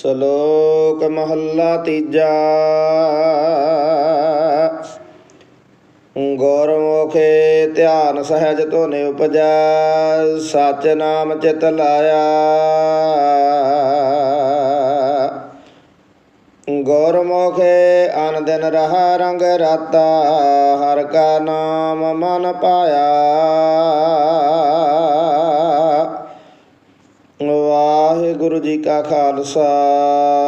ਸ਼ਲੋਕ ਮਹੱਲਾ ਤੀਜਾ। ਗੁਰਮੁਖੇ ਧਿਆਨ ਸਹਿਜ ਧੋਨੇ ਉਪਜੈ, ਸਚ ਨਾਮ ਚਿਤ ਲਾਇਆ। ਗੁਰਮੁਖੇ ਅਨ ਦਿਨ ਰਹਾ ਰੰਗ ਰਾਤਾ, ਹਰ ਕਾ ਨਾਮ ਮਨ ਪਾਇਆ। ਵਾਹਿਗੁਰੂ ਜੀ ਕਾ ਖਾਲਸਾ,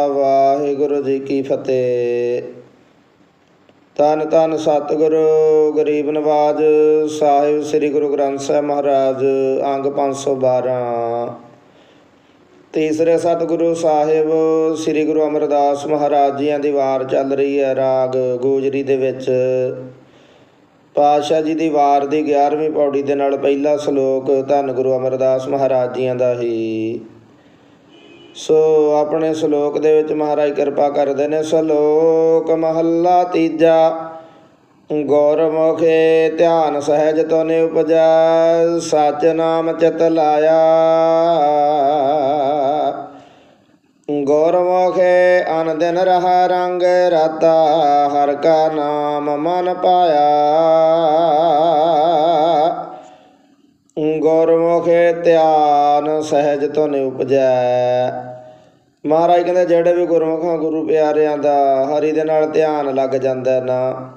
ਵਾਹਿਗੁਰੂ ਜੀ ਕੀ ਫਤਿਹ। ਤਨ ਤਨ ਸਤਿਗੁਰੂ, ਗਰੀਬ ਨਵਾਜ ਸਾਹਿਬ ਸ੍ਰੀ ਗੁਰੂ ਗ੍ਰੰਥ ਸਾਹਿਬ ਮਹਾਰਾਜ, ਅੰਗ 512 ਤੀਸਰੇ ਸਤਿਗੁਰੂ ਸਾਹਿਬ ਸ੍ਰੀ ਗੁਰੂ ਅਮਰਦਾਸ ਮਹਾਰਾਜ ਜੀਆਂ ਦੀ ਵਾਰ ਚੱਲ ਰਹੀ ਹੈ ਰਾਗ ਗੋਜਰੀ ਦੇ ਵਿੱਚ। ਪਾਤਸ਼ਾਹ ਜੀ ਦੀ ਵਾਰ ਦੀ 11ਵੀਂ ਪੌੜੀ ਦੇ ਨਾਲ ਪਹਿਲਾ ਸ਼ਲੋਕ ਧੰਨ ਗੁਰੂ ਅਮਰਦਾਸ ਮਹਾਰਾਜ ਜੀਆਂ ਦਾ ਹੀ। ਸੋ ਆਪਣੇ ਸ਼ਲੋਕ ਦੇ ਵਿੱਚ ਮਹਾਰਾਜ ਕਿਰਪਾ ਕਰਦੇ ਨੇ। ਸ਼ਲੋਕ ਮਹੱਲਾ ਤੀਜਾ ਗੁਰਮੁਖੇ ਧਿਆਨ ਸਹਿਜ ਤੋਨੇ ਉਪਜੈ, ਸਚ ਨਾਮ ਚਿਤ ਲਾਇਆ। ਗੁਰਮੁਖੇ ਅਨ ਦਿਨ ਰਹਾ ਰੰਗ ਰਾਤਾ ਹਰ ਕਾ ਨਾਮ ਮਨ ਪਾਇਆ। ਗੁਰਮੁਖੇ ਧਿਆਨ ਸਹਿਜ ਤੋਂ ਉਪਜੈ। ਮਹਾਰਾਜ ਕਹਿੰਦੇ, ਜਿਹੜੇ ਵੀ ਗੁਰਮੁਖਾਂ, ਗੁਰੂ ਪਿਆਰਿਆਂ ਦਾ ਹਰੀ ਦੇ ਨਾਲ ਧਿਆਨ ਲੱਗ ਜਾਂਦਾ ਨਾ,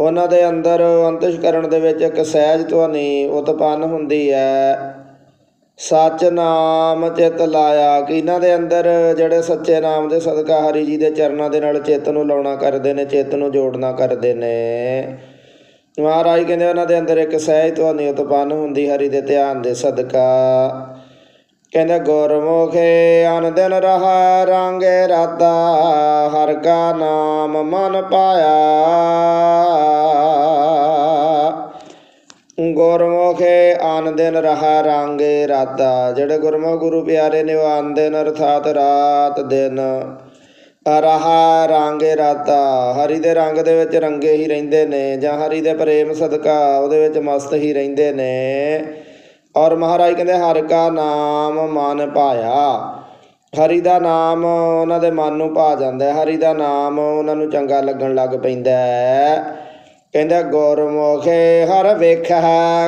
ਉਹਨਾਂ ਦੇ ਅੰਦਰ ਅੰਤਿਸ਼ਕਰਣ ਦੇ ਵਿੱਚ ਇੱਕ ਸਹਿਜ ਧੁਨੀ ਉਤਪੰਨ ਹੁੰਦੀ ਹੈ। ਸੱਚ ਨਾਮ ਚਿਤ ਲਾਇਆ, ਕਿ ਇਹਨਾਂ ਦੇ ਅੰਦਰ ਜਿਹੜੇ ਸੱਚੇ ਨਾਮ ਦੇ ਸਦਕਾ ਹਰੀ ਜੀ ਦੇ ਚਰਨਾਂ ਦੇ ਨਾਲ ਚਿੱਤ ਨੂੰ ਲਾਉਣਾ ਕਰਦੇ ਨੇ, ਚਿੱਤ ਨੂੰ ਜੋੜਨਾ ਕਰਦੇ ਨੇ। ਮਹਾਰਾਜ ਕਹਿੰਦੇ ਉਹਨਾਂ ਦੇ ਅੰਦਰ ਇੱਕ ਸਹਿਜ ਧੁਨੀ ਉਤਪੰਨ ਹੁੰਦੀ, ਹਰੀ ਦੇ ਧਿਆਨ ਦੇ ਸਦਕਾ। ਕਹਿੰਦੇ, ਗੁਰਮੁਖੇ ਅਨ ਦਿਨ ਰਹਾ, ਰੰਗੇ ਰਾਤਾ, ਹਰ ਕਾ ਨਾਮ ਮਨ ਪਾਇਆ। ਗੁਰਮੁਖੇ ਆਨ ਦਿਨ ਰਹਾ ਰਾਂਗੇ ਰਾਤਾ। ਜਿਹੜੇ ਗੁਰਮੁਖ ਗੁਰੂ ਪਿਆਰੇ ਨੇ, ਉਹ ਆਨ ਦਿਨ ਅਰਥਾਤ ਰਾਤ ਦਿਨ। ਰਹਾ ਰਾਂਗੇ ਰਾਤਾ। ਹਰੀ ਦੇ ਰੰਗ ਦੇ ਵਿੱਚ ਰੰਗੇ ਹੀ ਰਹਿੰਦੇ ਨੇ, ਜਾਂ ਹਰੀ ਦੇ ਪ੍ਰੇਮ ਸਦਕਾ ਉਹਦੇ ਵਿੱਚ ਮਸਤ ਹੀ ਰਹਿੰਦੇ ਨੇ। ਔਰ ਮਹਾਰਾਜ ਕਹਿੰਦੇ, ਹਰ ਕਾ ਨਾਮ ਮਨ ਭਾਇਆ ਹਰੀ ਦਾ ਨਾਮ ਉਹਨਾਂ ਦੇ ਮਨ ਨੂੰ ਭਾ ਜਾਂਦਾ ਹੈ। ਹਰੀ ਦਾ ਨਾਮ ਉਹਨਾਂ ਨੂੰ ਚੰਗਾ ਲੱਗਣ ਲੱਗ ਪੈਂਦਾ ਹੈ। ਕਹਿੰਦਾ, ਗੁਰਮੁਖੇ ਹਰ ਵੇਖੈ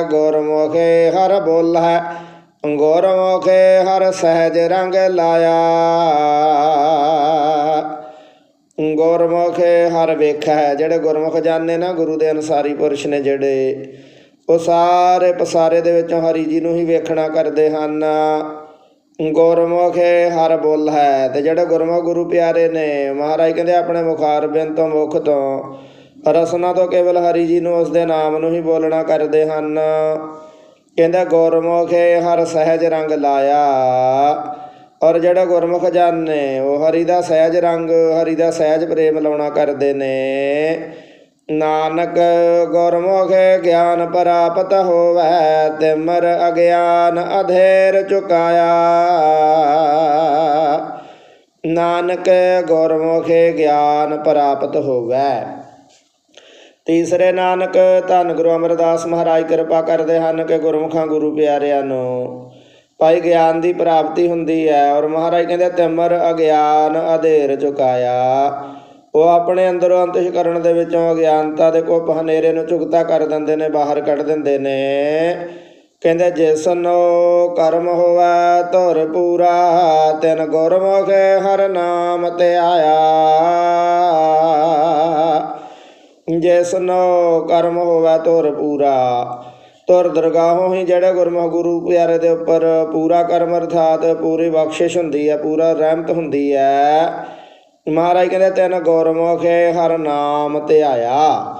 ਗੁਰਮੁਖੇ ਹਰ ਬੋਲੈ ਗੁਰਮੁਖੇ ਹਰ ਸਹਿਜ ਰੰਗ ਲਾਇਆ। ਗੁਰਮੁਖੇ ਹਰ ਹੈ ਜਿਹੜੇ ਗੁਰਮੁਖ ਜਾਣੇ ਨਾ, ਗੁਰੂ ਦੇ ਅਨਸਾਰੀ ਪੁਰਸ਼ ਨੇ ਜਿਹੜੇ, ਉਹ ਸਾਰੇ ਪਸਾਰੇ ਦੇ ਵਿੱਚੋਂ ਹਰੀ ਜੀ ਨੂੰ ਹੀ ਵੇਖਣਾ ਕਰਦੇ ਹਨ। ਗੁਰਮੁਖੇ ਹਰ ਬੋਲ ਹੈ ਤੇ ਜਿਹੜੇ ਗੁਰਮੁਖ ਗੁਰੂ ਪਿਆਰੇ ਨੇ, ਮਹਾਰਾਜ ਕਹਿੰਦੇ, ਆਪਣੇ ਮੁਖਾਰ ਬਿਨ ਤੋਂ ਮੁਖ ਤੋਂ ਰਸਨਾ ਤੋਂ ਕੇਵਲ ਹਰੀ ਜੀ ਨੂੰ ਉਸ ਦੇ ਨਾਮ ਨੂੰ ਹੀ ਬੋਲਣਾ ਕਰਦੇ ਹਨ। ਕਹਿੰਦਾ, ਗੁਰਮੁਖੇ ਹਰ ਸਹਿਜ ਰੰਗ ਲਾਇਆ। ਔਰ ਜਿਹੜਾ ਗੁਰਮੁਖ ਜਨ ਨੇ ਉਹ ਹਰੀ ਦਾ ਸਹਿਜ ਰੰਗ, ਹਰੀ ਦਾ ਸਹਿਜ ਪ੍ਰੇਮ ਲਾਉਣਾ ਕਰਦੇ ਨੇ। ਨਾਨਕ, ਗੁਰਮੁਖ ਗਿਆਨ ਪ੍ਰਾਪਤ ਹੋਵੇ, ਤਿਮਰ ਅਗਿਆਨ ਅਧੇਰ ਚੁਕਾਇਆ। ਨਾਨਕ, ਗੁਰਮੁਖ ਗਿਆਨ ਪ੍ਰਾਪਤ ਹੋਵੈ। ਤੀਸਰੇ ਨਾਨਕ, ਧੰਨ ਗੁਰੂ ਅਮਰਦਾਸ ਮਹਾਰਾਜ, ਕਿਰਪਾ ਕਰਦੇ ਹਨ ਕਿ ਗੁਰਮੁਖਾਂ, ਗੁਰੂ ਪਿਆਰਿਆਂ ਨੂੰ ਭਾਈ ਗਿਆਨ ਦੀ ਪ੍ਰਾਪਤੀ ਹੁੰਦੀ ਹੈ ਔਰ ਮਹਾਰਾਜ ਕਹਿੰਦੇ, ਤਿਮਰ ਅਗਿਆਨ ਅਧੇਰ ਚੁਕਾਇਆ। ਉਹ ਆਪਣੇ ਅੰਦਰੋਂ ਅੰਤਿਸ਼ਕਰਣ ਦੇ ਵਿੱਚੋਂ ਅਗਿਆਨਤਾ ਦੇ ਕੋਪ ਹਨੇਰੇ ਨੂੰ ਚੁਕਤਾ ਕਰ ਦਿੰਦੇ ਨੇ, ਬਾਹਰ ਕੱਢ ਦਿੰਦੇ ਨੇ। ਕਹਿੰਦੇ ਜਿਸਨੋ ਕਰਮ ਹੋਵੇ, ਧੁਰ ਪੂਰਾ, ਤਿਨ ਗੁਰਮੁਖ ਹਰ ਨਾਮ ਤੇ ਆਇਆ। ਜਿਸਨੋ ਕਰਮ ਹੋਵੇ ਤੁਰ ਪੂਰਾ ਤੁਰ ਦਰਗਾਹੋਂ ਹੀ ਜਿਹੜੇ ਗੁਰਮੁਖ ਗੁਰੂ ਪਿਆਰੇ ਦੇ ਉੱਪਰ ਪੂਰਾ ਕਰਮ ਅਰਥਾਤ ਪੂਰੀ ਬਖਸ਼ਿਸ਼ ਹੁੰਦੀ ਹੈ, ਪੂਰਾ ਰਹਿਮਤ ਹੁੰਦੀ ਹੈ, ਮਹਾਰਾਜ ਕਹਿੰਦੇ ਤੈਨ ਗੁਰਮੁਖੇ ਹਰ ਨਾਮ ਤੇ ਆਇਆ।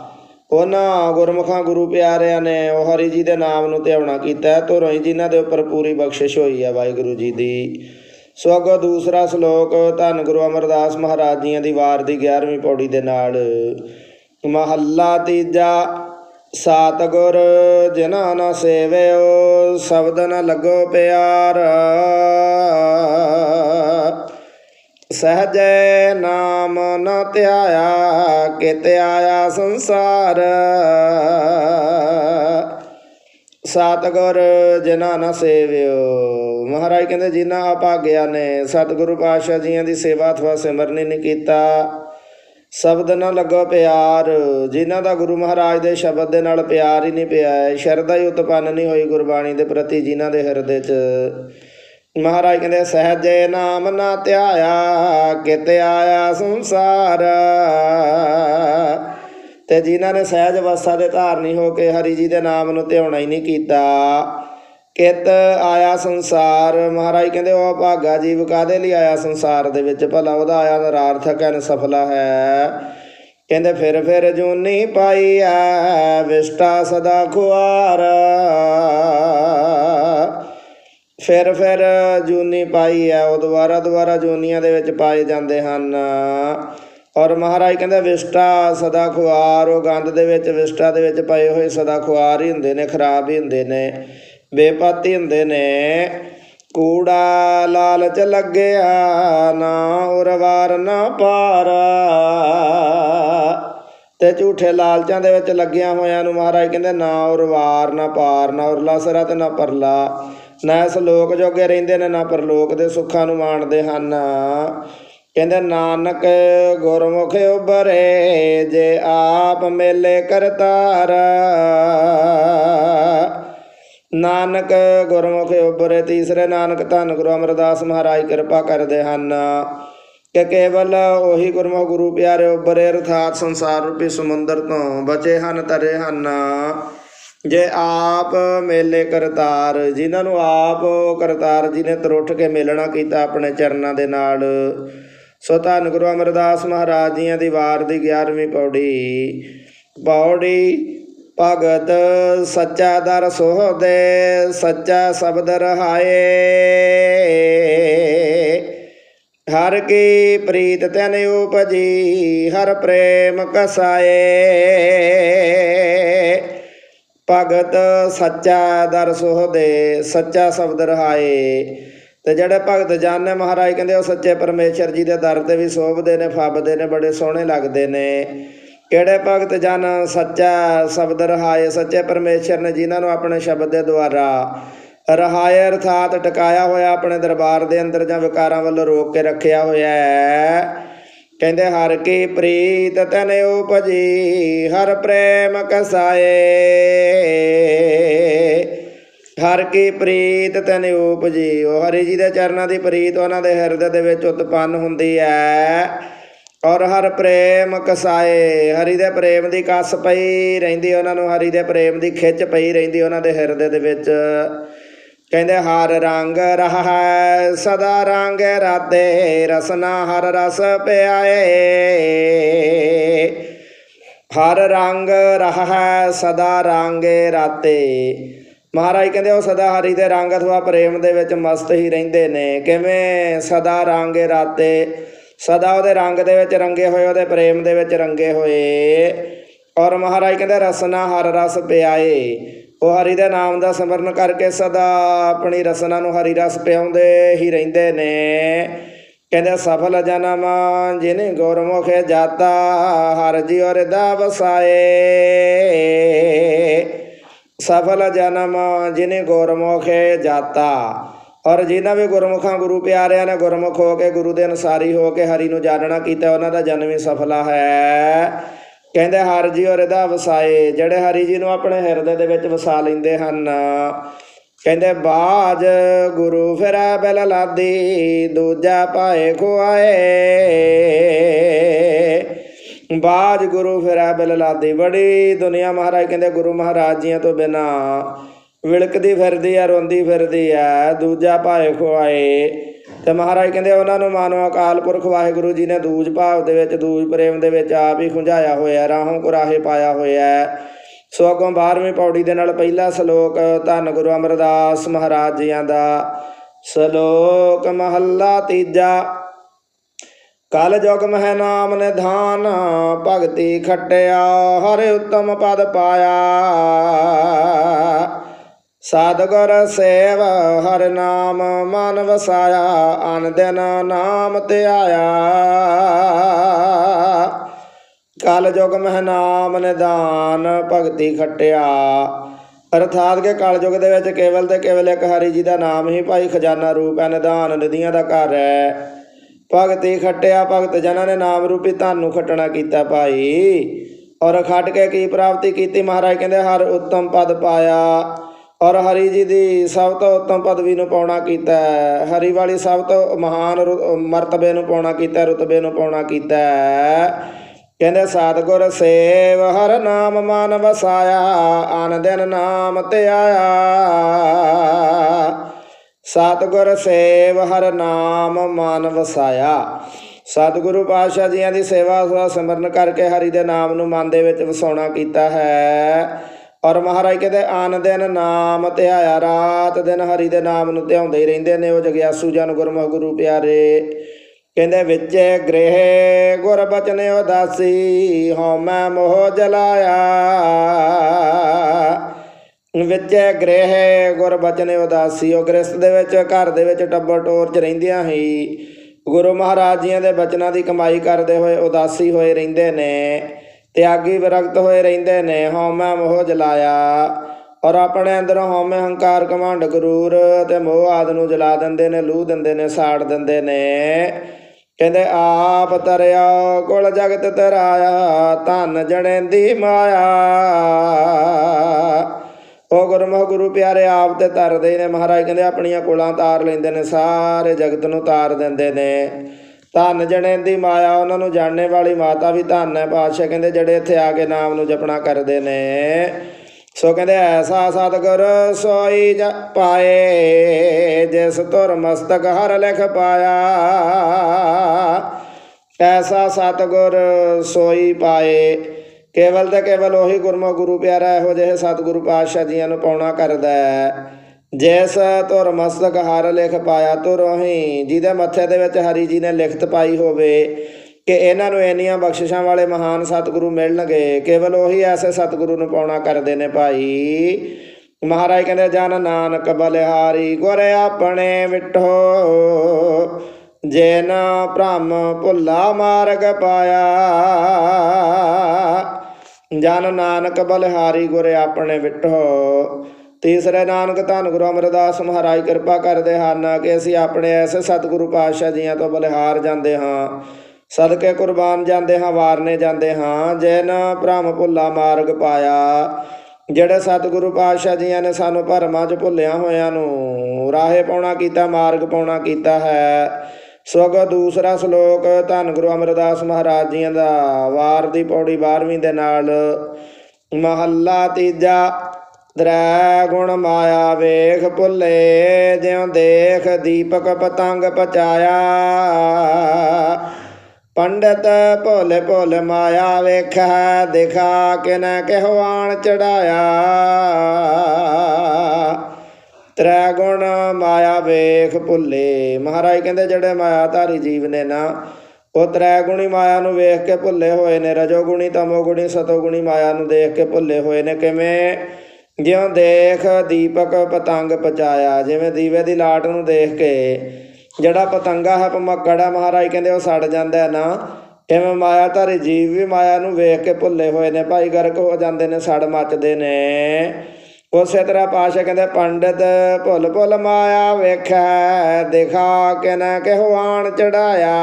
ਉਹਨਾਂ ਗੁਰਮੁਖਾਂ ਗੁਰੂ ਪਿਆਰਿਆਂ ਨੇ ਉਹ ਹਰੀ ਜੀ ਦੇ ਨਾਮ ਨੂੰ ਧਿਆਉਣਾ ਕੀਤਾ ਤੁਰੋਂ ਹੀ ਜਿਨ੍ਹਾਂ ਦੇ ਉੱਪਰ ਪੂਰੀ ਬਖਸ਼ਿਸ਼ ਹੋਈ ਹੈ ਵਾਹਿਗੁਰੂ ਜੀ ਦੀ। ਸੋ ਅੱਗੋਂ ਦੂਸਰਾ ਸ਼ਲੋਕ, ਧੰਨ ਗੁਰੂ ਅਮਰਦਾਸ ਮਹਾਰਾਜ ਜੀਆਂ ਦੀ ਵਾਰ ਦੀ 11ਵੀਂ ਪੌੜੀ ਦੇ ਨਾਲ। ਮਹੱਲਾ ਤੀਜਾ, ਸਤਿਗੁਰ, ਜਿਨ੍ਹਾਂ ਨਾ ਸੇਵਿਓ, ਸ਼ਬਦ ਨ ਲੱਗੋ ਪਿਆਰ। ਸਹਜੈ ਨਾਮ ਨ ਧਿਆਇਆ, ਕਿਤੇ ਆਇਆ ਸੰਸਾਰ। ਸਤਿਗੁਰ, ਜਿਨ੍ਹਾਂ ਨਾ ਸੇਵਿਓ। ਮਹਾਰਾਜ ਕਹਿੰਦੇ, ਜਿਨ੍ਹਾਂ ਅਭਾਗਿਆ ਨੇ, ਸਤਿਗੁਰੂ ਪਾਤਸ਼ਾਹ ਜੀਆਂ ਦੀ ਸੇਵਾ ਅਥਵਾ ਸਿਮਰਨ ਹੀ ਨਹੀਂ ਕੀਤਾ। ਸ਼ਬਦ ਨਾ ਲੱਗੋ ਪਿਆਰ, ਜਿਨ੍ਹਾਂ ਦਾ ਗੁਰੂ ਮਹਾਰਾਜ ਦੇ ਸ਼ਬਦ ਦੇ ਨਾਲ ਪਿਆਰ ਹੀ ਨਹੀਂ ਪਿਆ ਹੈ, ਸ਼ਰਧਾ ਹੀ ਉਤਪੰਨ ਨਹੀਂ ਹੋਈ ਗੁਰਬਾਣੀ ਦੇ ਪ੍ਰਤੀ ਜਿਨ੍ਹਾਂ ਦੇ ਹਿਰਦੇ 'ਚ। ਮਹਾਰਾਜ ਕਹਿੰਦੇ, ਸਹਜੇ ਨਾਮ ਨਾ ਧਿਆਇਆ, ਕਿਤੇ ਆਇਆ ਸੰਸਾਰ। ਤੇ ਜਿਨ੍ਹਾਂ ਨੇ ਸਹਿਜ ਅਵਸਥਾ ਦੇ ਧਾਰਨੀ ਹੋ ਕੇ ਹਰੀ ਜੀ ਦੇ ਨਾਮ ਨੂੰ ਧਿਆਉਣਾ ਹੀ ਨਹੀਂ ਕੀਤਾ ਕਿਤ ਆਇਆ ਸੰਸਾਰ? ਮਹਾਰਾਜ ਕਹਿੰਦੇ, ਉਹ ਭਾਗਾ ਜੀਵ ਕਾਦੇ ਲਈ ਆਇਆ ਸੰਸਾਰ ਦੇ ਵਿੱਚ? ਭਲਾ ਉਹਦਾ ਆਇਆ ਦਾ ਹੈ ਸਫਲਾ ਹੈ। ਕਹਿੰਦੇ, ਫਿਰ ਫਿਰ ਜੂਨੀ ਪਾਈ ਆ ਵਿਸ਼ਟਾ ਸਦਾ ਖੁਆਰ। ਫਿਰ ਫਿਰ ਜੂਨੀ ਪਾਈ ਐ, ਉਹ ਦੁਬਾਰਾ ਦੁਬਾਰਾ ਜੂਨੀਆਂ ਦੇ ਵਿੱਚ ਪਾਏ ਜਾਂਦੇ ਹਨ। ਔਰ ਮਹਾਰਾਜ ਕਹਿੰਦਾ, ਵਿਸ਼ਟਾ ਸਦਾ ਖੁਆਰ, ਉਹ ਗੰਧ ਦੇ ਵਿੱਚ, ਵਿਸ਼ਟਾ ਦੇ ਵਿੱਚ ਪਏ ਹੋਏ ਸਦਾ ਖੁਆਰ ਹੀ ਹੁੰਦੇ ਨੇ, ਖਰਾਬ ਹੀ ਹੁੰਦੇ ਨੇ। ਬੇਪਾਤੀ ਹੁੰਦੇ ਨੇ। ਕੂੜਾ ਲਾਲਚ ਲੱਗਿਆ ਨਾ ਉਰਵਾਰ ਨਾ ਪਾਰ ਤੇ ਝੂਠੇ ਲਾਲਚਾਂ ਦੇ ਵਿੱਚ ਲੱਗਿਆ ਹੋਇਆਂ ਨੂੰ ਮਹਾਰਾਜ ਕਹਿੰਦੇ, ਨਾ ਉਰਵਾਰ ਨਾ ਪਾਰ ਨਾ ਉਰਲਾ ਸਰਾ ਤੇ ਨਾ ਪਰਲਾ। ਨਾ ਇਸ ਲੋਕ ਜੋਗੇ ਰਹਿੰਦੇ ਨੇ, ਨਾ ਪਰਲੋਕ ਦੇ ਸੁੱਖਾਂ ਨੂੰ ਮਾਣਦੇ ਹਨ। ਕਹਿੰਦੇ, ਨਾਨਕ ਗੁਰਮੁਖ ਉਬਰੇ ਜੇ ਆਪ ਮੇਲੇ ਕਰਤਾਰ। ਨਾਨਕ ਗੁਰਮੁਖ ਉਬਰੇ ਤੀਸਰੇ ਨਾਨਕ ਧੰਨ ਗੁਰੂ ਅਮਰਦਾਸ ਮਹਾਰਾਜ ਕਿਰਪਾ ਕਰਦੇ ਹਨ। ਕਿ ਕੇਵਲ ਉਹੀ ਗੁਰਮੁਖ ਗੁਰੂ ਪਿਆਰੇ ਉਬਰੇ ਅਰਥਾਤ ਸੰਸਾਰ ਰੂਪੀ ਸਮੁੰਦਰ ਤੋਂ ਬਚੇ ਹਨ, ਤਰੇ ਹਨ। ਜੇ ਆਪ ਮੇਲੇ ਕਰਤਾਰ, ਜਿਨ੍ਹਾਂ ਨੂੰ ਆਪ ਕਰਤਾਰ ਜੀ ਨੇ ਤਰੁੱਠ ਕੇ ਮੇਲਣਾ ਕੀਤਾ ਆਪਣੇ ਚਰਨਾਂ ਦੇ ਨਾਲ, ਸੋ ਧੰਨ ਗੁਰੂ ਅਮਰਦਾਸ ਮਹਾਰਾਜ ਜੀਆਂ ਦੀ ਵਾਰ ਦੀ 11ਵੀਂ ਪੌੜੀ ਪੌੜੀ ਭਗਤ ਸੱਚਾ ਦਰ ਸੋਹਦੇ, ਸੱਚਾ ਸ਼ਬਦ ਰਹਾਏ। ਹਰ ਕੀ ਪ੍ਰੀਤ ਤਨ ਉਪਜੀ, ਹਰ ਪ੍ਰੇਮ ਕਸਾਏ। ਭਗਤ ਸੱਚਾ ਦਰ ਸੋਹਦੇ, ਸੱਚਾ ਸ਼ਬਦ ਰਹਾਏ। ਤੇ ਜਿਹੜੇ ਭਗਤ ਜਨ ਨੇ ਮਹਾਰਾਜ, ਕਹਿੰਦੇ ਉਹ ਸੱਚੇ ਪਰਮੇਸ਼ਰ ਜੀ ਦੇ ਦਰ ਤੇ ਵੀ ਸੋਭਦੇ ਨੇ, ਫੱਬਦੇ ਨੇ, ਬੜੇ ਸੋਹਣੇ ਲੱਗਦੇ ਨੇ। ਕਿਹੜੇ ਭਗਤ ਜਨ ਸੱਚਾ ਸ਼ਬਦ ਰਹਾਏ? ਸੱਚੇ ਪਰਮੇਸ਼ਰ ਨੇ ਜਿਨ੍ਹਾਂ ਨੂੰ ਆਪਣੇ ਸ਼ਬਦ ਦੇ ਦੁਆਰਾ ਰਹਾਏ, ਅਰਥਾਤ ਟਿਕਾਇਆ ਹੋਇਆ ਆਪਣੇ ਦਰਬਾਰ ਦੇ ਅੰਦਰ ਜਾਂ ਵਿਕਾਰਾਂ ਵੱਲੋਂ ਰੋਕ ਕੇ ਰੱਖਿਆ ਹੋਇਆ ਹੈ। ਕਹਿੰਦੇ, ਹਰ ਕੀ ਪ੍ਰੀਤ ਤਨ ਉਪਜੀ, ਹਰ ਪ੍ਰੇਮ ਕਸਾਏ। ਹਰ ਕੀ ਪ੍ਰੀਤ ਤਨ ਉਪਜੀ। ਉਹ ਹਰੀ ਜੀ ਦੇ ਚਰਨਾਂ ਦੀ ਪ੍ਰੀਤ, ਉਹਨਾਂ ਦੇ ਹਿਰਦੇ ਦੇ ਵਿੱਚ ਉਤਪੰਨ ਹੁੰਦੀ ਹੈ। ਔਰ ਹਰ ਪ੍ਰੇਮ ਕਸਾਏ, ਹਰੀ ਦੇ ਪ੍ਰੇਮ ਦੀ ਕਸ ਪਈ ਰਹਿੰਦੀ ਉਹਨਾਂ ਨੂੰ, ਹਰੀ ਦੇ ਪ੍ਰੇਮ ਦੀ ਖਿੱਚ ਪਈ ਰਹਿੰਦੀ ਉਹਨਾਂ ਦੇ ਹਿਰਦੇ ਦੇ ਵਿੱਚ। ਕਹਿੰਦੇ, ਹਰ ਰੰਗ ਰਹਾ ਸਦਾ ਰੰਗ ਰਾਤੇ ਰਸਨਾ ਹਰ ਰਸ ਪਿਆਏ। ਹਰ ਰੰਗ ਰਹਾ ਸਦਾ ਰੰਗੇ ਰਾਤੇ ਮਹਾਰਾਜ ਕਹਿੰਦੇ, ਉਹ ਸਦਾ ਹਰੀ ਦੇ ਰੰਗ ਅਥਵਾ ਪ੍ਰੇਮ ਦੇ ਵਿੱਚ ਮਸਤ ਹੀ ਰਹਿੰਦੇ ਨੇ। ਕਿਵੇਂ? ਸਦਾ ਰੰਗੇ ਰਾਤੇ ਸਦਾ ਉਹਦੇ ਰੰਗ ਦੇ ਵਿੱਚ ਰੰਗੇ ਹੋਏ, ਉਹਦੇ ਪ੍ਰੇਮ ਦੇ ਵਿੱਚ ਰੰਗੇ ਹੋਏ। ਔਰ ਮਹਾਰਾਜ ਕਹਿੰਦੇ ਰਸਨਾ ਹਰ ਰਸ ਪਿਆਏ। ਉਹ ਹਰੀ ਦੇ ਨਾਮ ਦਾ ਸਿਮਰਨ ਕਰਕੇ ਸਦਾ ਆਪਣੀ ਰਸਨਾ ਨੂੰ ਹਰੀ ਰਸ ਪਿਆਉਂਦੇ ਹੀ ਰਹਿੰਦੇ ਨੇ। ਕਹਿੰਦੇ, ਸਫਲ ਜਨਮ ਜਿਨੇ ਗੁਰਮੁਖ ਜਾਤਾ, ਹਰ ਜੀ ਔਰ ਦਾ ਵਸਾਏ ਸਫਲ ਜਨਮ ਜਿਨੇ ਗੁਰਮੁਖ ਜਾਤਾ ਔਰ ਜਿਨ੍ਹਾਂ ਵੀ ਗੁਰਮੁਖਾਂ ਗੁਰੂ ਪਿਆਰਿਆਂ ਨੇ ਗੁਰਮੁਖ ਹੋ ਕੇ ਗੁਰੂ ਦੇ ਅਨਸਾਰੀ ਹੋ ਕੇ ਹਰੀ ਨੂੰ ਜਾਣਨਾ ਕੀਤਾ, ਉਹਨਾਂ ਦਾ ਜਨਮ ਹੀ ਸਫਲਾ ਹੈ। ਕਹਿੰਦੇ, ਹਰ ਜੀ ਔਰ ਇਹਦਾ ਵਸਾਏ, ਜਿਹੜੇ ਹਰੀ ਜੀ ਨੂੰ ਆਪਣੇ ਹਿਰਦੇ ਦੇ ਵਿੱਚ ਵਸਾ ਲੈਂਦੇ ਹਨ। ਕਹਿੰਦੇ, ਬਾਜ ਗੁਰੂ ਫਿਰੈ ਬਲ ਲਾਦੀ, ਦੂਜਾ ਪਾਏ ਖੁਆਏ। ਬਾਜ ਗੁਰੂ ਫਿਰੈ ਬਲ ਲਾਦੀ, ਬੜੀ ਦੁਨੀਆ ਮਹਾਰਾਜ, ਕਹਿੰਦੇ, ਗੁਰੂ ਮਹਾਰਾਜ ਜੀਆਂ ਤੋਂ ਬਿਨਾ। ਵਿਲਕਦੀ ਫਿਰਦੀ ਆ, ਰੋਂਦੀ ਫਿਰਦੀ ਆ, ਦੂਜਾ ਭਾਏ ਖੁਆਏ। ਤੇ ਮਹਾਰਾਜ ਕਹਿੰਦੇ, ਉਹਨਾਂ ਨੂੰ ਮਾਨੋ ਅਕਾਲ ਪੁਰਖ ਵਾਹਿਗੁਰੂ ਜੀ ਨੇ ਦੂਜ ਭਾਵ ਦੇ ਵਿੱਚ, ਦੂਜ ਪ੍ਰੇਮ ਦੇ ਵਿੱਚ ਆਪ ਹੀ ਖੁੰਝਾਇਆ ਹੋਇਆ, ਰਾਹੋਂ ਕੁਰਾਹੇ ਪਾਇਆ ਹੋਇਆ। ਸੋ ਅੱਗੋਂ 12ਵੀਂ ਪੌੜੀ ਦੇ ਨਾਲ ਪਹਿਲਾ ਸ਼ਲੋਕ, ਧੰਨ ਗੁਰੂ ਅਮਰਦਾਸ ਮਹਾਰਾਜ ਜੀਆਂ ਦਾ। ਸ਼ਲੋਕ ਮਹੱਲਾ ਤੀਜਾ ਕਲ ਜੁਗ ਮਹਿ ਨਾਮ ਨਿਧਾਨ, ਭਗਤੀ ਖਟਿਆ, ਹਰਿ ਉਤਮ ਪਦ ਪਾਇਆ। ਸਤਿਗੁਰ ਸੇਵ ਹਰ ਨਾਮ ਮਨ ਵਸਾਇਆ, ਅਨ ਦਿਨ ਨਾਮ ਧਿਆਇਆ ਕਲ ਜੁਗ ਮਹਿ ਨਾਮ ਨਿਦਾਨ, ਭਗਤੀ ਖਟਿਆ। ਅਰਥਾਤ ਕਿ ਕਲਯੁਗ ਦੇ ਵਿੱਚ ਕੇਵਲ ਤੇ ਕੇਵਲ ਇੱਕ ਹਰੀ ਜੀ ਦਾ ਨਾਮ ਹੀ ਭਾਈ ਖਜ਼ਾਨਾ ਰੂਪ ਹੈ ਨਿਧਾਨ ਨਦੀਆਂ ਦਾ ਘਰ ਹੈ। ਭਗਤੀ ਖੱਟਿਆ, ਭਗਤ ਜਨਾਂ ਨੇ ਨਾਮ ਰੂਪੀ ਧਨ ਨੂੰ ਖੱਟਣਾ ਕੀਤਾ ਭਾਈ। ਔਰ ਖੱਟ ਕੇ ਕੀ ਪ੍ਰਾਪਤੀ ਕੀਤੀ ਮਹਾਰਾਜ? ਕਹਿੰਦੇ ਹਰ ਉੱਤਮ ਪਦ ਪਾਇਆ। ਔਰ ਹਰੀ ਜੀ ਦੀ ਸਭ ਤੋਂ ਉੱਤਮ ਪਦਵੀ ਨੂੰ ਪਾਉਣਾ ਕੀਤਾ ਹਰੀ ਵਾਲੀ ਸਭ ਤੋਂ ਮਹਾਨ ਰੁ- ਮਰਤਬੇ ਨੂੰ ਪਾਉਣਾ ਕੀਤਾ ਰੁਤਬੇ ਨੂੰ ਪਾਉਣਾ ਕੀਤਾ ਕਹਿੰਦੇ ਸਤਿਗੁਰ ਸੇਵ ਹਰ ਨਾਮ ਮਨ ਵਸਾਇਆ, ਆਨ ਦਿਨ ਨਾਮ ਤੇ ਆਇਆ। ਸਤਿਗੁਰ ਸੇਵ ਹਰ ਨਾਮ ਮਨ ਵਸਾਇਆ। ਸਤਿਗੁਰੂ ਪਾਤਸ਼ਾਹ ਜੀਆਂ ਦੀ ਸੇਵਾ ਦਾ ਸਿਮਰਨ ਕਰਕੇ ਹਰੀ ਦੇ ਨਾਮ ਨੂੰ ਮਨ ਦੇ ਵਿੱਚ ਵਸਾਉਣਾ ਕੀਤਾ ਹੈ। ਔਰ ਮਹਾਰਾਜ ਕਹਿੰਦੇ, ਆਨ ਦਿਨ ਨਾਮ ਧਿਆਇਆ, ਰਾਤ ਦਿਨ ਹਰੀ ਦੇ ਨਾਮ ਨੂੰ ਧਿਆਉਂਦੇ ਹੀ ਰਹਿੰਦੇ ਨੇ ਉਹ ਜਗਿਆਸੂ ਜਨ ਗੁਰਮੁਖ ਗੁਰੂ ਪਿਆਰੇ। ਕਹਿੰਦੇ, ਵਿੱਚ ਗ੍ਰਹਿ ਗੁਰ ਬਚਨ ਉਦਾਸੀ ਹਉਮੈ ਮੋਹ ਜਲਾਇਆ। ਵਿੱਚ ਗ੍ਰਹਿ ਗੁਰ ਬਚਨ ਉਦਾਸੀ, ਉਹ ਗ੍ਰਸਤ ਦੇ ਵਿੱਚ, ਘਰ ਦੇ ਵਿੱਚ ਟੱਬਰ ਟੋਰ ਚ ਰਹਿੰਦਿਆਂ ਹੀ। ਗੁਰੂ ਮਹਾਰਾਜ ਜੀਆਂ ਦੇ ਬਚਨਾਂ ਦੀ ਕਮਾਈ ਕਰਦੇ ਹੋਏ ਉਦਾਸੀ ਹੋਏ ਰਹਿੰਦੇ ਨੇ। ਤਿਆਗੀ ਵਿਰਕਤ ਹੋਏ ਰਹਿੰਦੇ ਨੇ, ਹਉਮੈ ਮੋਹ ਜਲਾਇਆ। ਔਰ ਆਪਣੇ ਅੰਦਰੋਂ ਹਉਮੈ ਹੰਕਾਰ ਕਮਾਂਡ ਗਰੂਰ ਤੇ ਮੋਹ ਆਦ ਨੂੰ ਜਲਾ ਦਿੰਦੇ ਨੇ, ਲੂ ਦਿੰਦੇ ਨੇ, ਸਾੜ ਦਿੰਦੇ ਨੇ। ਕਹਿੰਦੇ, ਆਪ ਤਰਿਆ, ਕੁਲ ਜਗਤ ਤਰਾਇਆ, ਧਨ ਜਣੇਂਦੀ ਮਾਇਆ। ਉਹ ਗੁਰਮੁਖ ਗੁਰੂ ਪਿਆਰੇ ਆਪ ਤੇ ਤਰਦੇ ਨੇ। ਮਹਾਰਾਜ ਕਹਿੰਦੇ, ਆਪਣੀਆਂ ਕੋਲਾਂ ਤਾਰ ਲੈਂਦੇ ਨੇ, ਸਾਰੇ ਜਗਤ ਨੂੰ ਤਾਰ ਦਿੰਦੇ ਨੇ। ਧੰਨ ਜਣੇ ਦੀ ਮਾਇਆ, ਉਹਨਾਂ ਨੂੰ ਜਾਣਨੇ ਵਾਲੀ ਮਾਤਾ ਵੀ ਧੰਨ ਹੈ ਪਾਤਸ਼ਾਹ। ਕਹਿੰਦੇ ਜਿਹੜੇ ਇੱਥੇ ਆ ਕੇ ਨਾਮ ਨੂੰ ਜਪਣਾ ਕਰਦੇ ਨੇ। ਸੋ ਕਹਿੰਦੇ, ਐਸਾ ਸਤਿਗੁਰ ਸੋਈ ਜ ਪਾਏ, ਜਿਸ ਤੁਰ ਮਸਤਕ ਹਰ ਲਿਖ ਪਾਇਆ। ਐਸਾ ਸਤਿਗੁਰ ਸੋਈ ਪਾਏ। ਕੇਵਲ ਤੇ ਕੇਵਲ ਉਹੀ ਗੁਰਮੁਖ ਗੁਰੂ ਪਿਆਰਾ ਇਹੋ ਜਿਹੇ ਸਤਿਗੁਰੂ ਪਾਤਸ਼ਾਹ ਜੀਆਂ ਨੂੰ ਪਾਉਣਾ ਕਰਦਾ ਹੈ। ਜਿਸ ਤੁਰ ਮਸਤਕ ਹਰ ਲਿਖ ਪਾਇਆ ਤੁਰ ਉਹੀ ਜਿਹਦੇ ਮੱਥੇ ਦੇ ਵਿੱਚ ਹਰੀ ਜੀ ਨੇ ਲਿਖਤ ਪਾਈ ਹੋਵੇ, ਕਿ ਇਹਨਾਂ ਨੂੰ ਇੰਨੀਆਂ ਬਖਸ਼ਿਸ਼ਾਂ ਵਾਲੇ ਮਹਾਨ ਸਤਿਗੁਰੂ ਮਿਲਣਗੇ, ਕੇਵਲ ਉਹੀ ਐਸੇ ਸਤਿਗੁਰੂ ਨੂੰ ਪਾਉਣਾ ਕਰਦੇ ਨੇ ਭਾਈ। ਮਹਾਰਾਜ ਕਹਿੰਦੇ, ਜਨ ਨਾਨਕ ਬਲਿਹਾਰੀ, ਗੁਰ ਆਪਣੇ ਵਿਟੋ ਜੇ ਨਾ ਭ੍ਰਮ ਭੁੱਲਾ ਮਾਰਗ ਪਾਇਆ। ਜਨ ਨਾਨਕ ਬਲਿਹਾਰੀ, ਗੁਰ ਆਪਣੇ ਵਿਟੋ। ਤੀਸਰੇ ਨਾਨਕ ਧੰਨ ਗੁਰੂ ਅਮਰਦਾਸ ਮਹਾਰਾਜ ਕਿਰਪਾ ਕਰਦੇ ਹਨ ਕਿ ਅਸੀਂ ਆਪਣੇ ਐਸੇ ਸਤਿਗੁਰੂ ਪਾਤਸ਼ਾਹ ਜੀਆਂ ਤੋਂ ਬਲਿਹਾਰ ਜਾਂਦੇ ਹਾਂ। ਸਦਕੇ ਕੁਰਬਾਨ ਜਾਂਦੇ ਹਾਂ, ਵਾਰਨੇ ਜਾਂਦੇ ਹਾਂ, ਜਿਨ ਭ੍ਰਮ ਭੁੱਲਾ ਮਾਰਗ ਪਾਇਆ। ਜਿਹੜੇ ਸਤਿਗੁਰੂ ਪਾਤਸ਼ਾਹ ਜੀਆਂ ਨੇ ਸਾਨੂੰ ਭਰਮਾਂ 'ਚ ਭੁੱਲਿਆ ਹੋਇਆਂ ਨੂੰ ਰਾਹੇ ਪਾਉਣਾ ਕੀਤਾ, ਮਾਰਗ ਪਾਉਣਾ ਕੀਤਾ ਹੈ ਸੋ ਦੂਸਰਾ ਸ਼ਲੋਕ ਧੰਨ ਗੁਰੂ ਅਮਰਦਾਸ ਮਹਾਰਾਜ ਜੀਆਂ ਦਾ ਵਾਰ ਦੀ ਪੌੜੀ 12ਵੀਂ ਦੇ ਨਾਲ, ਮਹੱਲਾ ਤੀਜਾ ਤ੍ਰੈ ਗੁਣ ਮਾਇਆ ਵੇਖ ਭੁੱਲੇ, ਜਿਉ ਦੇਖ ਦੀਪਕ ਪਤੰਗ ਪਚਾਇਆ। ਪੰਡਤ ਭੋਲੇ ਭੋਲੇ ਮਾਇਆ ਵੇਖੈ, ਦਿਖਾ ਕਿ ਨ ਕਿਹੋ ਆਣ ਚੜਾਇਆ। ਤ੍ਰੈ ਗੁਣ ਮਾਇਆ ਵੇਖ ਭੁੱਲੇ। ਮਹਾਰਾਜ ਕਹਿੰਦੇ, ਜਿਹੜੇ ਮਾਇਆ ਧਾਰੀ ਜੀਵ ਨੇ ਨਾ, ਉਹ ਤ੍ਰੈ ਗੁਣੀ ਮਾਇਆ ਨੂੰ ਵੇਖ ਕੇ ਭੁੱਲੇ ਹੋਏ ਨੇ ਰਜੋ ਗੁਣੀ ਤਮੋ ਗੁਣੀ ਸਤੋ ਗੁਣੀ ਮਾਇਆ ਨੂੰ ਦੇਖ ਕੇ ਭੁੱਲੇ ਹੋਏ ਨੇ। ਕਿਵੇਂ? ਜਿਉਂ ਦੇਖ ਦੀਪਕ ਪਤੰਗ ਪਚਾਇਆ, ਜਿਵੇਂ ਦੀਵੇ ਦੀ ਲਾਟ ਨੂੰ ਦੇਖ ਕੇ। ਜਿਹੜਾ ਪਤੰਗਾ ਹੈ ਭਮੱਕੜ ਹੈ ਮਹਾਰਾਜ ਕਹਿੰਦੇ ਉਹ ਸੜ ਜਾਂਦਾ ਹੈ ਨਾ। ਐਵੇਂ ਮਾਇਆ ਧਾਰੀ ਜੀਵ ਵੀ ਮਾਇਆ ਨੂੰ ਵੇਖ ਕੇ ਭੁੱਲੇ ਹੋਏ ਨੇ। ਭਾਈ ਗਰਕ ਹੋ ਜਾਂਦੇ ਨੇ, ਸੜ ਮੱਚਦੇ ਨੇ। ਉਸੇ ਤਰ੍ਹਾਂ ਪਾਸ਼ਾ ਕਹਿੰਦੇ, ਪੰਡਤ ਭੁੱਲ ਭੁੱਲ ਮਾਇਆ ਵੇਖੈ, ਦਿਖਾ ਕੇ ਨਾ ਕਿਹੋ ਚੜਾਇਆ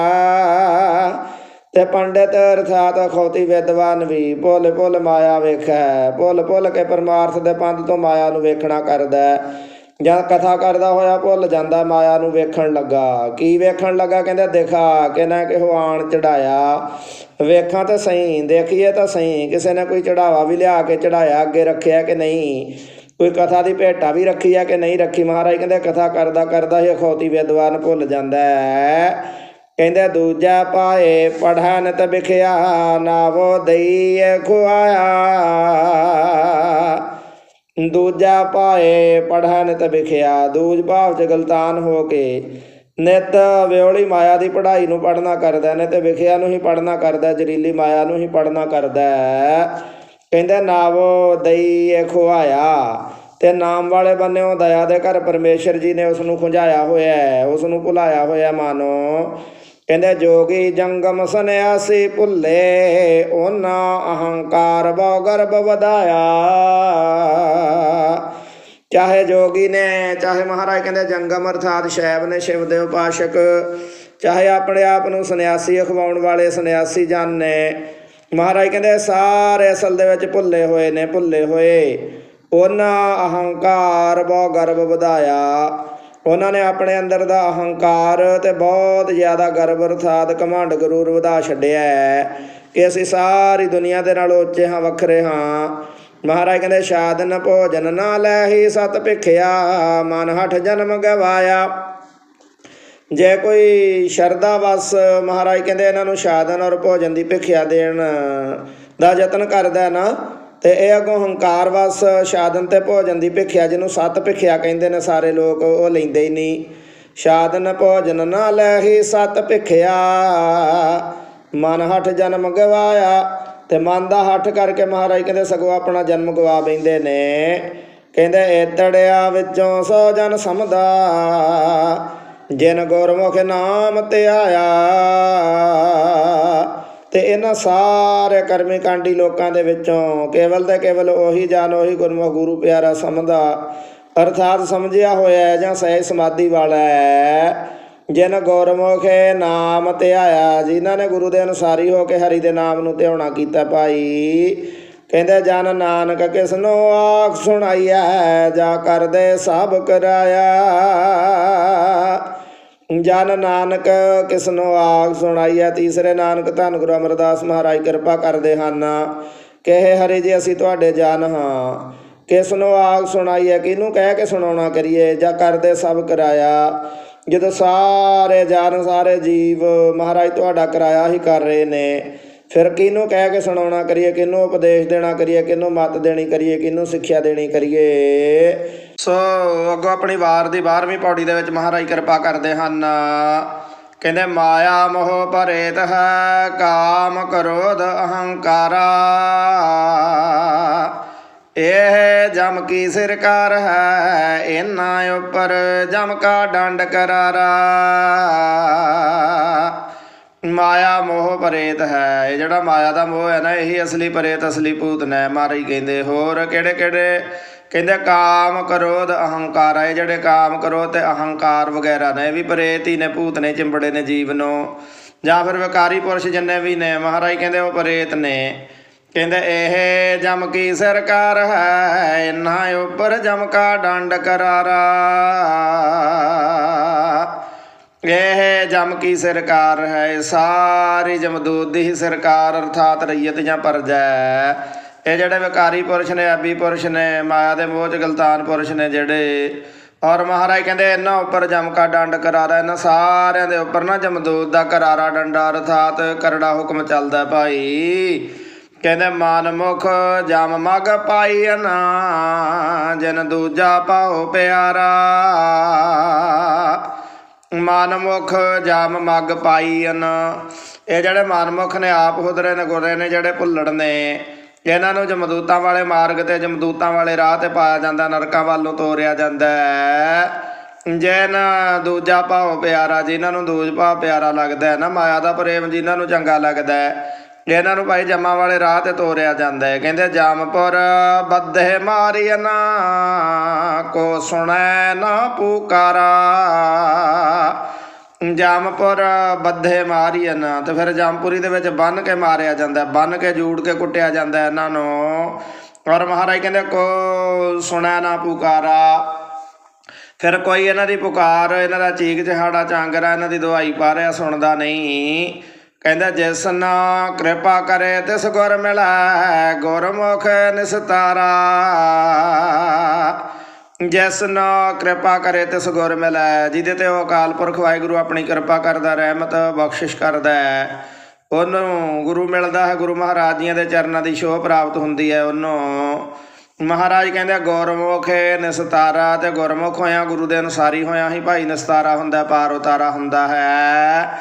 ਤੇ ਪੰਡਿਤ ਅਰਥਾਤ ਖੌਤੀ ਵਿਦਵਾਨ ਵੀ ਭੁੱਲ ਭੁੱਲ ਮਾਇਆ ਵੇਖੈ, ਭੁੱਲ ਭੁੱਲ ਕੇ ਪਰਮਾਰਥ ਦੇ ਪੰਧ ਤੋਂ ਮਾਇਆ ਨੂੰ ਵੇਖਣਾ ਕਰਦਾ ਜਾਂ ਕਥਾ ਕਰਦਾ ਹੋਇਆ ਭੁੱਲ ਜਾਂਦਾ, ਮਾਇਆ ਨੂੰ ਵੇਖਣ ਲੱਗਾ। ਕੀ ਵੇਖਣ ਲੱਗਾ? ਕਹਿੰਦੇ, ਦਿਖਾ ਕਹਿੰਦਾ ਕਿ ਨਾ ਕਿਹੋ ਆਣ ਚੜਾਇਆ। ਵੇਖਾਂ ਤਾਂ ਸਹੀ, ਦੇਖੀਏ ਤਾਂ ਸਹੀ, ਕਿਸੇ ਨੇ ਕੋਈ ਚੜਾਵਾ ਵੀ ਲਿਆ ਕੇ ਚੜਾਇਆ, ਅੱਗੇ ਰੱਖਿਆ ਕਿ ਨਹੀਂ? ਕੋਈ ਕਥਾ ਦੀ ਭੇਟਾ ਵੀ ਰੱਖੀ ਆ ਕਿ ਨਹੀਂ ਰੱਖੀ? ਮਹਾਰਾਜ ਕਹਿੰਦੇ, ਕਥਾ ਕਰਦਾ ਕਰਦਾ ਹੀ ਅਖੌਤੀ ਵਿਦਵਾਨ ਭੁੱਲ ਜਾਂਦਾ ਹੈ। ਕਹਿੰਦੇ, ਦੂਜਾ ਪਾਏ ਪੜ੍ਹਨ ਤ ਵਿਖਿਆ ਨਾਵੋ ਦਈਏ ਖੁਆਇਆ। ਦੂਜਾ ਪਾਏ ਪੜ੍ਹਨ ਤ ਵਿਖਿਆ, ਦੂਜ ਭਾਵ ਚ ਗਲਤਾਨ ਹੋ ਕੇ। ਨਿਤ ਵਿਉਲੀ ਮਾਇਆ ਦੀ ਪੜ੍ਹਾਈ ਨੂੰ ਪੜ੍ਹਨਾ ਕਰਦਾ ਨੇ ਤੇ ਵਿਖਿਆ ਨੂੰ ਹੀ ਪੜ੍ਹਨਾ ਕਰਦਾ, ਜ਼ਰੀਲੀ ਮਾਇਆ ਨੂੰ ਹੀ ਪੜ੍ਹਨਾ ਕਰਦਾ। ਹੈ। ਕਹਿੰਦੇ ਨਾਵੋ ਦਈਏ ਖੁਆਇਆ। ਤੇ ਨਾਮ ਵਾਲੇ ਬੰਨਿਓ ਦਇਆ ਦੇ ਘਰ ਪਰਮੇਸ਼ਰ ਜੀ ਨੇ ਉਸ ਨੂੰ ਖੁੰਝਾਇਆ ਹੋਇਆ ਹੈ ਉਸ ਨੂੰ ਭੁਲਾਇਆ ਹੋਇਆ ਮਾਨੋ। ਕਹਿੰਦੇ, ਜੋਗੀ ਜੰਗਮ ਸੰਨਿਆਸੀ ਭੁੱਲੇ, ਉਹਨਾਂ ਅਹੰਕਾਰ ਬਹੁ ਗਰਭ ਵਧਾਇਆ। ਚਾਹੇ ਜੋਗੀ ਨੇ, ਚਾਹੇ ਮਹਾਰਾਜ ਕਹਿੰਦੇ, ਜੰਗਮ ਅਰਥਾਤ ਸ਼ੈਵ ਨੇ, ਸ਼ਿਵ ਦੇ ਉਪਾਸ਼ਕ। ਚਾਹੇ ਆਪਣੇ ਆਪ ਨੂੰ ਸੰਨਿਆਸੀ ਅਖਵਾਉਣ ਵਾਲੇ ਸੰਨਿਆਸੀ ਜਨ ਨੇ। ਮਹਾਰਾਜ ਕਹਿੰਦੇ, ਸਾਰੇ ਅਸਲ ਦੇ ਵਿੱਚ ਭੁੱਲੇ ਹੋਏ ਨੇ, ਭੁੱਲੇ ਹੋਏ। ਉਹਨਾਂ ਅਹੰਕਾਰ ਬਹੁ ਗਰਭ ਵਧਾਇਆ। ਉਹਨਾਂ ਨੇ ਆਪਣੇ ਅੰਦਰ ਦਾ ਅਹੰਕਾਰ ਤੇ ਬਹੁਤ ਜ਼ਿਆਦਾ ਗਰਭ ਅਰਥਾਤ ਘਮੰਡ ਗਰੂਰ ਵਧਾ ਛੱਡਿਆ ਹੈ ਕਿ ਅਸੀਂ ਸਾਰੀ ਦੁਨੀਆ ਦੇ ਨਾਲ ਉੱਚੇ ਹਾਂ, ਵੱਖਰੇ ਹਾਂ। ਮਹਾਰਾਜ ਕਹਿੰਦੇ ਸ਼ਾਦਨ ਭੋਜਨ ਨਾ ਲੈ ਹੀ ਸਤ ਭਿਖਿਆ, ਮਨ ਹਠ ਜਨਮ ਗਵਾਇਆ। ਜੇ ਕੋਈ ਸ਼ਰਧਾ ਵਸ ਮਹਾਰਾਜ ਕਹਿੰਦੇ, ਇਹਨਾਂ ਨੂੰ ਸ਼ਾਦਨ ਔਰ ਭੋਜਨ ਦੀ ਭਿਖਿਆ ਦੇਣ ਦਾ ਯਤਨ ਕਰਦਾ ਨਾ ਤੇ ਇਹ ਅਗੋਂ ਹੰਕਾਰ ਵਸ ਸ਼ਾਦਨ ਤੇ ਭੋਜਨ ਦੀ ਭਿਖਿਆ, ਜਿਹਨੂੰ ਸੱਤ ਭਿਖਿਆ ਕਹਿੰਦੇ ਨੇ ਸਾਰੇ ਲੋਕ, ਉਹ ਲੈਂਦੇ ਹੀ ਨਹੀਂ। ਸ਼ਾਦਨ ਭੋਜਨ ਨਾ ਲੈ ਹੀ ਸਤ ਭਿਖਿਆ, ਮਨ ਹਠ ਜਨਮ ਗਵਾਇਆ। ਤੇ ਮਨ ਦਾ ਹੱਠ ਕਰਕੇ ਮਹਾਰਾਜ ਕਹਿੰਦੇ, ਸਗੋਂ ਆਪਣਾ ਜਨਮ ਗਵਾ ਬੈਂਦੇ ਨੇ। ਕਹਿੰਦੇ, ਏਤੜਿਆ ਵਿੱਚੋਂ ਸੋ ਜਨ ਸਮਦਾ, ਜਿਨ ਗੁਰਮੁਖ ਨਾਮ ਧਿਆਇਆ ਤੇ ਇਹਨਾਂ ਸਾਰੇ ਕਰਮੀ ਕਾਂਡੀ ਲੋਕਾਂ ਦੇ ਵਿੱਚੋਂ ਕੇਵਲ ਤੇ ਕੇਵਲ ਉਹੀ ਜਨ, ਉਹੀ ਗੁਰਮੁਖ ਗੁਰੂ ਪਿਆਰਾ ਸਮਝਦਾ, ਅਰਥਾਤ ਸਮਝਿਆ ਹੋਇਆ ਜਾਂ ਸਹਿ ਸਮਾਧੀ ਵਾਲਾ ਹੈ। ਜਿਨ ਗੁਰਮੁਖੇ ਨਾਮ ਧਿਆਇਆ, ਜਿਨ੍ਹਾਂ ਨੇ ਗੁਰੂ ਦੇ ਅਨੁਸਾਰੀ ਹੋ ਕੇ ਹਰੀ ਦੇ ਨਾਮ ਨੂੰ ਧਿਆਉਣਾ ਕੀਤਾ ਭਾਈ, ਕਹਿੰਦੇ ਜਨ ਨਾਨਕ ਕਿਸਨੋ ਆਖ ਸੁਣਾਈਐ, ਜਾ ਕਰਦੇ ਸਭ ਕਰਾਇਆ। ਜਨ ਨਾਨਕ ਕਿਸਨੋ ਆਖ ਸੁਣਾਈਐ, ਤੀਸਰੇ ਨਾਨਕ ਧੰਨ ਗੁਰੂ ਅਮਰਦਾਸ ਮਹਾਰਾਜ ਕਿਰਪਾ ਕਰਦੇ ਹਨ। ਕਹੇ ਹਰੀ ਜੀ ਅਸੀਂ ਤੁਹਾਡੇ ਜਨ ਹਾਂ, ਕਿਸਨੋ ਆਖ ਸੁਣਾਈਐ, ਕਿਹਨੂੰ ਕਹਿ ਕੇ ਸੁਣਾਉਣਾ ਕਰੀਏ, ਜਾਂ ਕਰਦੇ ਸਭ ਕਰਾਇਆ? ਜਦੋਂ ਸਾਰੇ ਜਨ, ਸਾਰੇ ਜੀਵ ਮਹਾਰਾਜ ਤੁਹਾਡਾ ਕਰਾਇਆ ਹੀ ਕਰ ਰਹੇ ਨੇ ਫਿਰ ਕਿਹਨੂੰ ਕਹਿ ਕੇ ਸੁਣਾਉਣਾ ਕਰੀਏ, ਕਿਹਨੂੰ ਉਪਦੇਸ਼ ਦੇਣਾ ਕਰੀਏ, ਕਿਹਨੂੰ ਮਤ ਦੇਣੀ ਕਰੀਏ, ਕਿਹਨੂੰ ਸਿੱਖਿਆ ਦੇਣੀ ਕਰੀਏ? ਸੋ ਅੱਗੋਂ ਆਪਣੀ ਵਾਰ ਦੀ 12ਵੀਂ ਪੌੜੀ ਦੇ ਵਿੱਚ ਮਹਾਰਾਜ ਕਿਰਪਾ ਕਰਦੇ ਹਨ। ਕਹਿੰਦੇ, ਮਾਇਆ ਮੋਹ ਭਰੇਤ ਹੈ, ਕਾਮ ਕ੍ਰੋਧ ਅਹੰਕਾਰਾ। ਇਹ ਜਮ ਕੀ ਸਰਕਾਰ ਹੈ, ਇਹਨਾਂ ਉੱਪਰ ਜਮ ਕਾ ਡੰਡ ਕਰਾਰਾ। ਮਾਇਆ ਮੋਹ ਪ੍ਰੇਤ ਹੈ, ਇਹ ਜਿਹੜਾ ਮਾਇਆ ਦਾ ਮੋਹ ਹੈ ਨਾ, ਇਹੀ ਅਸਲੀ ਪ੍ਰੇਤ, ਅਸਲੀ ਭੂਤ ਨੇ, ਮਾਰੀ ਕਹਿੰਦੇ, ਹੋਰ ਕਿਹੜੇ ਕਿਹੜੇ? ਕਹਿੰਦੇ ਕਾਮ ਕ੍ਰੋਧ ਅਹੰਕਾਰ ਆ, ਇਹ ਜਿਹੜੇ ਕਾਮ ਕ੍ਰੋਧ ਤੇ ਅਹੰਕਾਰ ਵਗੈਰਾ ਨੇ, ਇਹ ਵੀ ਪ੍ਰੇਤ ਹੀ ਨੇ, ਭੂਤ ਨੇ, ਚਿੰਬੜੇ ਨੇ ਜੀਵ ਨੂੰ ਜਾਂ ਫਿਰ ਵਿਕਾਰੀ ਪੁਰਸ਼ ਜਿੰਨੇ ਵੀ ਨੇ, ਮਹਾਰਾਜ ਕਹਿੰਦੇ ਉਹ ਪ੍ਰੇਤ ਨੇ। ਕਹਿੰਦੇ ਇਹ ਜਮ ਕੀ ਸਰਕਾਰ ਹੈ, ਇਹਨਾਂ ਉੱਪਰ ਜਮ ਕਾ ਡੰਡ ਕਰਾਰਾ। ਇਹ ਜਮ ਕੀ ਸਰਕਾਰ ਹੈ? ਸਾਰੀ ਜਮਦੂਤ ਦੀ ਹੀ ਸਰਕਾਰ ਅਰਥਾਤ ਰਈਅਤ ਜਾਂ ਪਰਜਾ। ਇਹ ਜਿਹੜੇ ਵਿਕਾਰੀ ਪੁਰਸ਼ ਨੇ ਆਬੀ ਪੁਰਸ਼ ਨੇ, ਮਾਇਆ ਦੇ ਮੋਹ ਚ ਗਲਤਾਨ ਪੁਰਸ਼ ਨੇ ਜਿਹੜੇ। ਔਰ ਮਹਾਰਾਜ ਕਹਿੰਦੇ, ਇਹਨਾਂ ਉੱਪਰ ਜਮਕਾ ਡੰਡ ਕਰਾਰਾ, ਇਹਨਾਂ ਸਾਰਿਆਂ ਦੇ ਉੱਪਰ ਨਾ ਜਮਦੂਤ ਦਾ ਕਰਾਰਾ ਡੰਡਾ ਅਰਥਾਤ ਕਰੜਾ ਹੁਕਮ ਚੱਲਦਾ ਭਾਈ। ਕਹਿੰਦੇ, ਮਨ ਮੁਖ ਜਮ ਮਗ ਪਾਈ ਨਾ ਜਨ ਦੂਜਾ ਪਾਉ ਪਿਆਰਾ। ਮਨਮੁਖ ਜਮ ਮਗ ਪਾਈਨ। ਇਹ ਜਿਹੜੇ ਮਨਮੁਖ ਨੇ, ਆਪ ਹੁਦਰੇ ਨੇ, ਗੁਰੇ ਨੇ, ਜਿਹੜੇ ਭੁੱਲੜ ਨੇ, ਇਹਨਾਂ ਨੂੰ ਜਮਦੂਤਾਂ ਵਾਲੇ ਮਾਰਗ ਤੇ, ਜਮਦੂਤਾਂ ਵਾਲੇ ਰਾਹ ਤੇ ਪਾਇਆ ਜਾਂਦਾ, ਨਰਕਾਂ ਵੱਲ ਨੂੰ ਤੋਰਿਆ ਜਾਂਦਾ ਹੈ। ਜੈਨ ਦੂਜਾ ਭਾਵ ਪਿਆਰਾ, ਜਿਨ੍ਹਾਂ ਨੂੰ ਦੂਜ ਭਾਵ ਪਿਆਰਾ ਲੱਗਦਾ ਹੈ ਨਾ, ਮਾਇਆ ਦਾ ਪ੍ਰੇਮ ਜਿਨ੍ਹਾਂ ਨੂੰ ਚੰਗਾ ਲੱਗਦਾ ਹੈ ਇਹਨਾਂ ਨੂੰ ਭਾਈ ਜਮਾਂ ਵਾਲੇ ਰਾਹ ਤੇ ਤੋਰਿਆ ਜਾਂਦਾ ਹੈ। ਕਹਿੰਦੇ, ਜਾਮਪੁਰ ਬੱਧੇ ਮਾਰੀਨਾ ਕੋ ਸੁਣੈ ਨਾ ਪੁਕਾਰਾ। ਜਾਮਪੁਰ ਬੱਧੇ ਮਾਰੀਨ ਤੇ ਫਿਰ ਜਾਮਪੁਰੀ ਦੇ ਵਿੱਚ ਬੰਨ ਕੇ ਮਾਰਿਆ ਜਾਂਦਾ ਬੰਨ ਕੇ ਜੂੜ ਕੇ ਕੁੱਟਿਆ ਜਾਂਦਾ ਇਹਨਾਂ ਨੂੰ। ਔਰ ਮਹਾਰਾਜ ਕਹਿੰਦੇ, ਕੋ ਸੁਣੈ ਨਾ ਪੁਕਾਰਾ। ਫਿਰ ਕੋਈ ਇਹਨਾਂ ਦੀ ਪੁਕਾਰ, ਇਹਨਾਂ ਦਾ ਚੀਕ ਚਹਾੜਾ, ਚਾਂਗਰਾ, ਇਹਨਾਂ ਦੀ ਦਵਾਈ ਪਾ ਰਿਹਾ, ਸੁਣਦਾ ਨਹੀਂ। ਕਹਿੰਦਾ ਜਿਸ ਨਾ ਕਿਰਪਾ ਕਰੇ ਤਿਸ ਗੁਰ ਮਿਲੈ, ਗੁਰਮੁਖ ਨਿਸਤਾਰਾ। ਜਿਸ ਨਾ ਕਿਰਪਾ ਕਰੇ ਤਿਸ ਗੁਰ ਮਿਲੈ, ਜਿਹਦੇ ਤੇ ਉਹ ਅਕਾਲ ਪੁਰਖ ਵਾਹਿਗੁਰੂ ਆਪਣੀ ਕਿਰਪਾ ਕਰਦਾ, ਰਹਿਮਤ ਬਖਸ਼ਿਸ਼ ਕਰਦਾ ਹੈ। ਉਹਨੂੰ ਗੁਰੂ ਮਿਲਦਾ ਹੈ, ਗੁਰੂ ਮਹਾਰਾਜ ਜੀਆਂ ਦੇ ਚਰਨਾਂ ਦੀ ਸ਼ੋਭ ਪ੍ਰਾਪਤ ਹੁੰਦੀ ਹੈ ਉਹਨੂੰ। ਮਹਾਰਾਜ ਕਹਿੰਦੇ ਗੁਰਮੁਖੇ ਨਿਸਤਾਰਾ ਤੇ ਗੁਰਮੁਖ ਹੋਇਆ, ਗੁਰੂ ਦੇ ਅਨੁਸਾਰੀ ਹੋਇਆ ਹੀ ਭਾਈ ਨਿਸਤਾਰਾ ਹੁੰਦਾ, ਪਾਰ ਉਤਾਰਾ ਹੁੰਦਾ ਹੈ।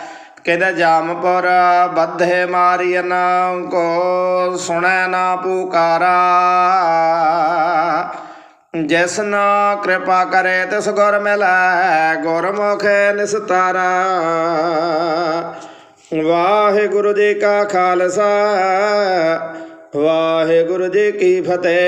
ਕਹਿੰਦਾ ਜਾਮਪੁਰ ਬੱਧੇ ਮਾਰੀਨ ਕੋ ਸੁਣੈ ਨਾ ਪੁਕਾਰਾ। ਜਿਸ ਨਾ ਕਿਰਪਾ ਕਰੇ, ਤਿਸ ਗੁਰ ਮਿਲੈ, ਗੁਰਮੁਖ ਨਿਸਤਾਰਾ। ਵਾਹਿਗੁਰੂ ਜੀ ਕਾ ਖਾਲਸਾ, ਵਾਹਿਗੁਰੂ ਜੀ ਕੀ ਫਤਿਹ।